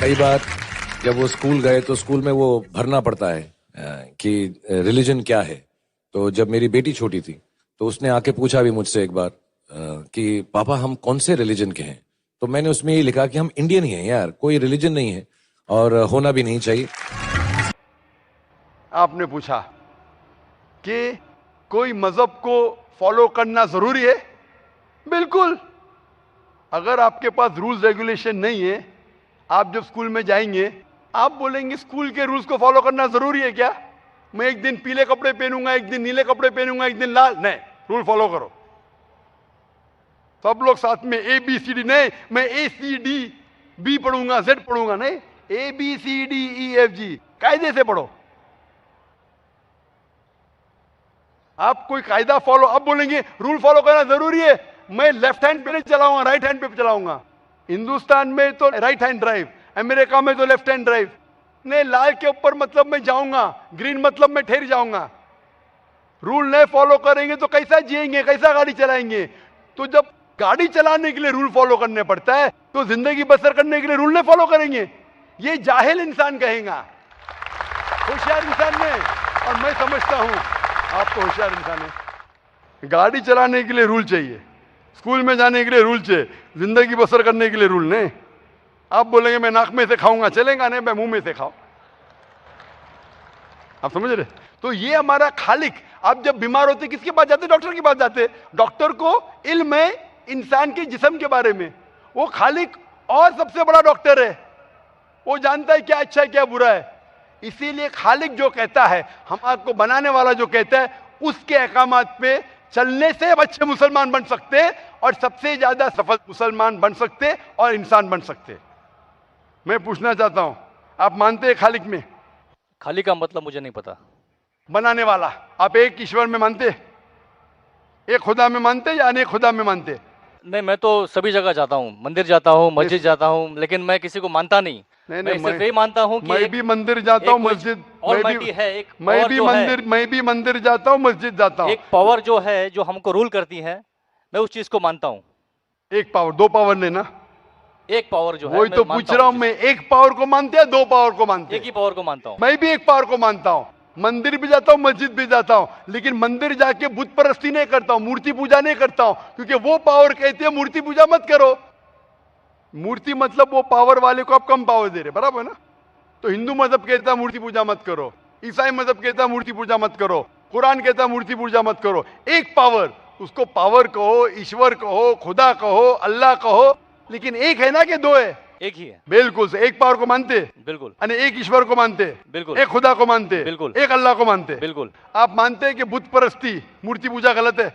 कई बार जब वो स्कूल गए तो स्कूल में वो भरना पड़ता है कि रिलीजन क्या है। तो जब मेरी बेटी छोटी थी तो उसने आके पूछा भी मुझसे एक बार कि, पापा, हम कौन से रिलीजन के हैं? तो मैंने उसमें ये लिखा कि हम इंडियन ही हैं यार, कोई रिलीजन नहीं है और होना भी नहीं चाहिए। आपने पूछा कि कोई मज़हब को फॉलो करना ज़रूरी है? बिल्कुल। अगर आपके पास रूल्स, रेगुलेशन नहीं है आप जब स्कूल में जाएँगे, आप बोलेंगे स्कूल के रूल्स को फॉलो करना ज़रूरी है क्या? मैं एक दिन पीले कपड़े पहनूँगा, एक दिन नीले कपड़े पहनूँगा, एक दिन लाल। नहीं, रूल फॉलो करो। सब लोग साथ में ए बी सी डी नहीं, मैं ए सी डी बी पढ़ूँगा जेड पढ़ूँगा, नहीं। A B C D E F G कायदे से पढ़ो। आप कोई कायदा फॉलो अब बोलेंगे, रूल फॉलो करना ज़रूरी है। मैं लेफ़्ट हैंड पे नहीं चलाऊँगा राइट हैंड पे चलाऊँगा। हिंदुस्तान में तो राइट हैंड ड्राइव अमेरिका में तो लेफ़्ट हैंड ड्राइव नहीं, लाल के ऊपर मतलब मैं जाऊँगा ग्रीन मतलब मैं ठहर जाऊँगा। रूल नहीं फॉलो करेंगे तो कैसा जिएँगे, कैसा गाड़ी चलाएँगे? तो जब गाड़ी चलाने के लिए रूल फॉलो करने पड़ता है तो ज़िंदगी बसर करने के लिए रूल नहीं फॉलो करेंगे। ये जाहिल इंसान कहेगा। होशियार इंसान ने और मैं समझता हूँ आप तो होशियार इंसान है। गाड़ी चलाने के लिए रूल चाहिए। स्कूल में जाने के लिए रूल चाहिए ज़िंदगी बसर करने के लिए रूल नहीं आप बोलेंगे, मैं नाक में से खाऊँगा, चलेगा नहीं, मैं मुँह में से खाऊं। आप समझ रहे? तो ये हमारा खालिक। आप जब बीमार होते, किसके पास जाते? डॉक्टर के पास जाते। डॉक्टर को इल्म है, इंसान के जिसम के बारे में। वो खालिक और सबसे बड़ा डॉक्टर है। वो जानता है क्या अच्छा है, क्या बुरा है। इसीलिए खालिक जो कहता है, हम आपको बनाने वाला जो कहता है, उसके अहकाम पे चलने से अच्छे मुसलमान बन सकते और सबसे ज़्यादा सफल मुसलमान बन सकते और इंसान बन सकते। मैं पूछना चाहता हूँ आप मानते हैं खालिक में? खाली का मतलब मुझे नहीं पता। बनाने वाला आप एक ईश्वर में मानते? एक खुदा में मानते या अनेक खुदा में मानते? नहीं मैं तो सभी जगह जाता हूँ मंदिर जाता हूँ मस्जिद जाता हूँ लेकिन मैं किसी को मानता नहीं। नहीं, नहीं, मैं- यही मानता हूँ मैं भी मंदिर जाता हूँ मस्जिद। मैं भी है एक मैं भी मंदिर मैं भी मंदिर जाता हूँ मस्जिद जाता हूँ। एक पावर जो है जो हमको रूल करती है मैं उस चीज़ को मानता हूँ। एक पावर दो पावर ने ना? एक पावर जो है वही तो पूछ रहा हूँ मैं एक पावर को मानते हैं दो पावर को मानते एक ही? पावर को मानता हूँ। मैं भी एक पावर को मानता हूँ। मंदिर भी जाता हूँ मस्जिद भी जाता हूँ लेकिन मंदिर जाके बुत परस्ती नहीं करता हूँ मूर्ति पूजा नहीं करता हूँ क्योंकि वो पावर कहती है मूर्ति पूजा मत करो। मूर्ति मतलब वो पावर वाले को आप कम पावर दे रहे बराबर ना? तो हिंदू मज़हब कहता है मूर्ति पूजा मत करो। ईसाई मज़हब कहता मूर्ति पूजा मत करो। कुरान कहता मूर्ति पूजा मत करो। एक पावर उसको पावर कहो ईश्वर कहो खुदा कहो अल्लाह कहो लेकिन एक है ना कि दो है? एक ही है। बिल्कुल से एक पावर को मानते? बिल्कुल। અને एक ईश्वर को मानते? बिल्कुल। एक खुदा को मानते? बिल्कुल। एक अल्लाह को मानते? बिल्कुल। आप मानते हैं कि बुद्ध परस्ती मूर्ति पूजा गलत है?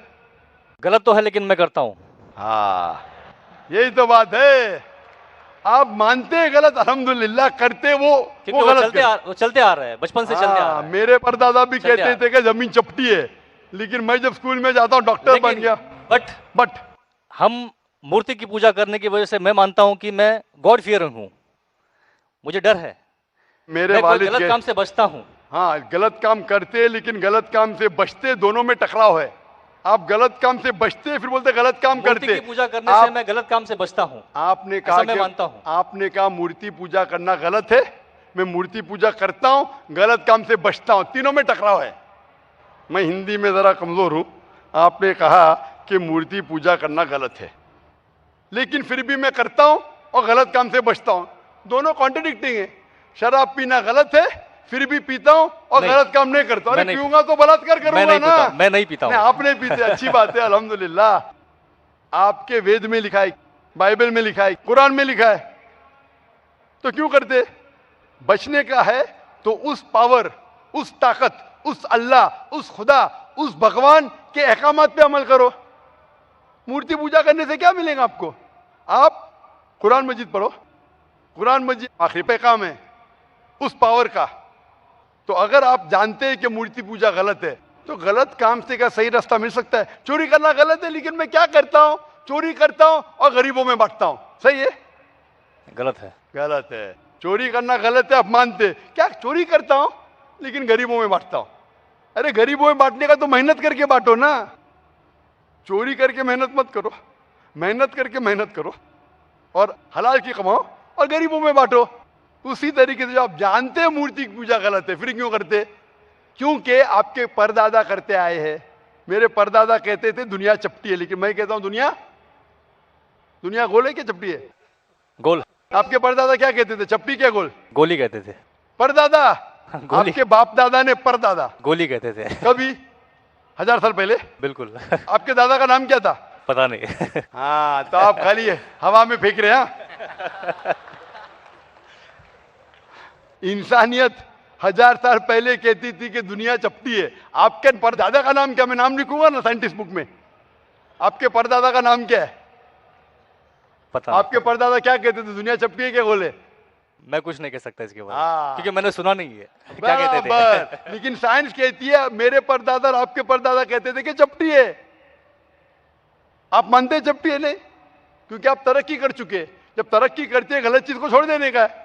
गलत तो है लेकिन मैं करता हूँ। हाँ। यही तो बात है। आप मानते हैं गलत अल्हम्दुलिल्लाह करते वो वो वो गलत चलते आ, वो चलते आ रहे हैं बचपन से आ, चलते आ हाँ, रहा है। मेरे परदादा भी कहते थे कि ज़मीन चपटी है लेकिन मैं जब स्कूल में जाता हूँ डॉक्टर बन गया। बट बट हम मूर्ति की पूजा करने की वजह से मैं मानता हूँ कि मैं गॉड फियर हूँ। मुझे डर है। मेरे मैं गलत काम से बचता हूँ। हाँ गलत काम करते लेकिन गलत काम से बचते दोनों में टकराव है। आप गलत काम से बचते हैं, फिर बोलते हैं गलत काम करते की पूजा करने आप- से मैं गलत काम से बचता हूँ। आपने कहा मैं मानता हूँ। आपने कहा मूर्ति पूजा करना गलत है मैं मूर्ति पूजा करता हूँ गलत काम से बचता हूँ। तीनों में टकराव है। मैं हिंदी में जरा कमज़ोर हूँ। आपने कहा कि मूर्ति पूजा करना गलत है। लेकिन फिर भी मैं करता हूँ और गलत काम से बचता हूँ। दोनों कॉन्ट्रडिक्टिंग है। शराब पीना गलत है फिर भी पीता हूँ और गलत काम नहीं करता। अरे पीऊँगा तो बलात्कार करूँगा नहीं ना। मैं नहीं पीता नहीं हूँ आपने पीते अच्छी बात है अल्हम्दुलिल्लाह। आपके वेद में लिखा है बाइबल में लिखा है कुरान में लिखा है तो क्यों करते? बचने का है तो उस पावर उस ताकत उस अल्लाह उस खुदा उस भगवान के अहकाम पे अमल करो। मूर्ति पूजा करने से क्या मिलेगा आपको? आप कुरान मजीद पढ़ो। कुरान मजीद आखिरी पैगाम है उस पावर का। तो अगर आप जानते हैं कि मूर्ति पूजा गलत है तो गलत काम से क्या सही रास्ता मिल सकता है? चोरी करना गलत है लेकिन मैं क्या करता हूँ? चोरी करता हूँ और गरीबों में बांटता हूँ। सही है? गलत है। गलत है। चोरी करना गलत है आप मानते। क्या चोरी करता हूँ लेकिन गरीबों में बांटता हूँ? अरे गरीबों में बांटने का तो मेहनत करके बांटो ना। चोरी करके मेहनत मत करो। मेहनत करके मेहनत करो। और हलाल की कमाओ और गरीबों में बांटो। उसी तरीके से जो आप जानते हैं मूर्ति की पूजा गलत है फिर क्यों करते? क्योंकि आपके परदादा करते आए हैं। मेरे परदादा कहते थे दुनिया चपटी है। लेकिन मैं कहता हूँ दुनिया? दुनिया गोल है क्या चपटी है? गोल। आपके परदादा क्या कहते थे? चपटी क्या गोल? गोली कहते थे। परदादा? गोली। आपके बाप दादा ने परदादा। गोली कहते थे। कभी? हज़ार साल पहले? बिल्कुल। आपके दादा का नाम क्या था? पता नहीं। हाँ तो आप खाली हवा में फेंक रहे हैं हाँ? इंसानियत हज़ार साल पहले कहती थी कि दुनिया चपटी है। आपके परदादा का नाम क्या? मैं नाम लिखूँगा ना साइंटिस्ट बुक में? आपके परदादा का नाम क्या है? पता आपके परदादा क्या कहते थे? दुनिया चपटी है क्या बोले? मैं कुछ नहीं कह सकता इसके बारे हाँ। में क्योंकि मैंने सुना नहीं है। क्या कहते थे? लेकिन साइंस कहती है मेरे परदादा और आपके परदादा कहते थे कि चपटी है। आप मानते चपटी है नहीं? क्योंकि आप तरक्की कर चुके जब तरक्की करते हैं गलत चीज़ को छोड़ देने का है।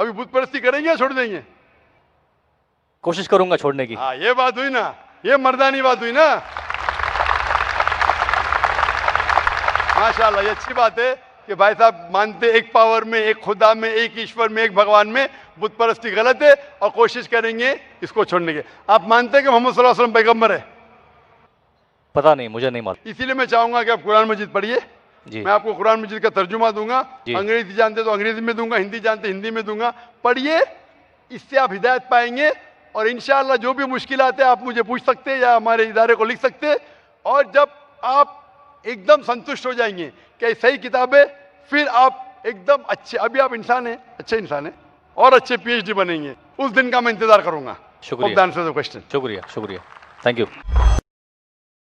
अभी बुत परस्ती करेंगे या छोड़ देंगे? कोशिश करूँगा छोड़ने की। हाँ ये बात हुई ना ये मर्दानी बात हुई ना। माशाल्लाह ये अच्छी बात है कि भाई साहब मानते एक पावर में एक खुदा में एक ईश्वर में एक भगवान में बुत परस्ती गलत है और कोशिश करेंगे इसको छोड़ने की। आप मानते हैं कि मोहम्मद सल्लल्लाहु अलैहि वसल्लम पैगंबर है? पता नहीं मुझे नहीं मालूम। इसीलिए मैं चाहूँगा कि आप कुरान मजीद पढ़िए। मैं आपको कुरान मजीद का तर्जुमा दूँगा। अंग्रेज़ी जानते तो अंग्रेज़ी में दूँगा हिंदी जानते हिंदी में दूँगा। पढ़िए इससे आप हिदायत पाएँगे और इंशाल्लाह जो भी मुश्किल आते हैं आप मुझे पूछ सकते हैं या हमारे इदारे को लिख सकते और जब आप एकदम संतुष्ट हो जाएँगे कि सही किताब है फिर आप एकदम अच्छे अभी आप इंसान हैं अच्छे इंसान हैं और अच्छे पीएचडी बनेंगे। उस दिन का मैं इंतज़ार करूँगा। शुक्रिया। क्वेश्चन शुक्रिया शुक्रिया। Thank you